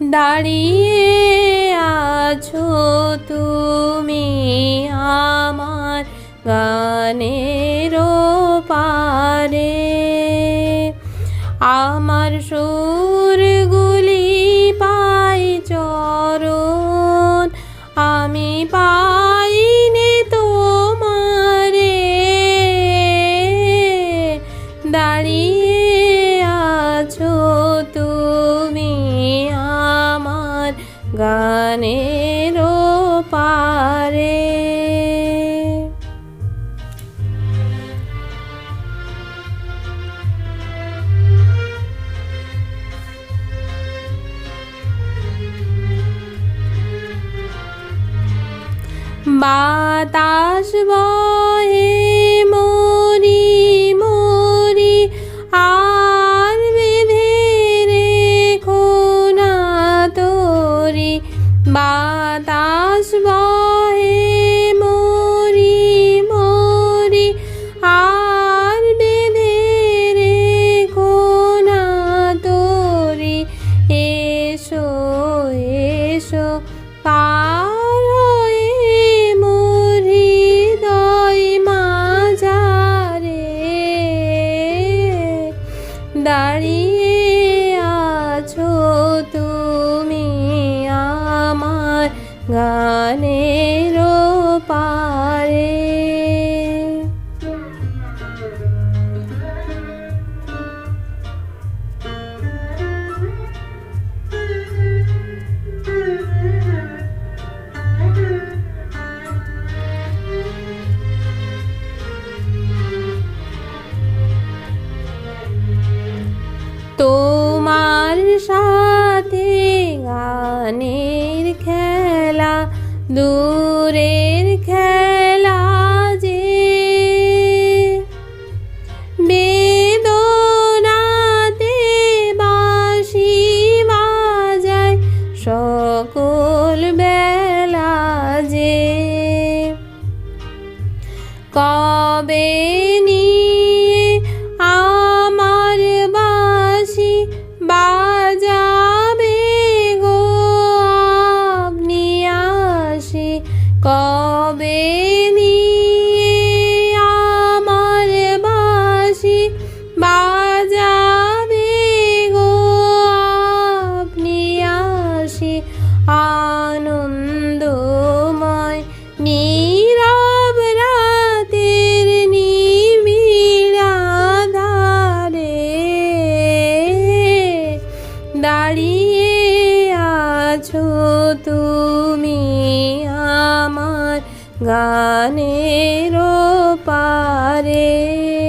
দাঁড়িয়ে আছো তুমি আমার গানের পারে আমার সুরগুলি গানের পারে বাতাস বহে এসো পার হয়ে দাঁড়িয়ে আছো তুমি আমার গানের দূরের খেলা যে বেদনাতে বাসি বাজায় সকল বেলা যে। কবে কবে নিয়ে আমার বাসি বাজাবে গো? আপনি আসি আনন্দময় ગાને રો પારે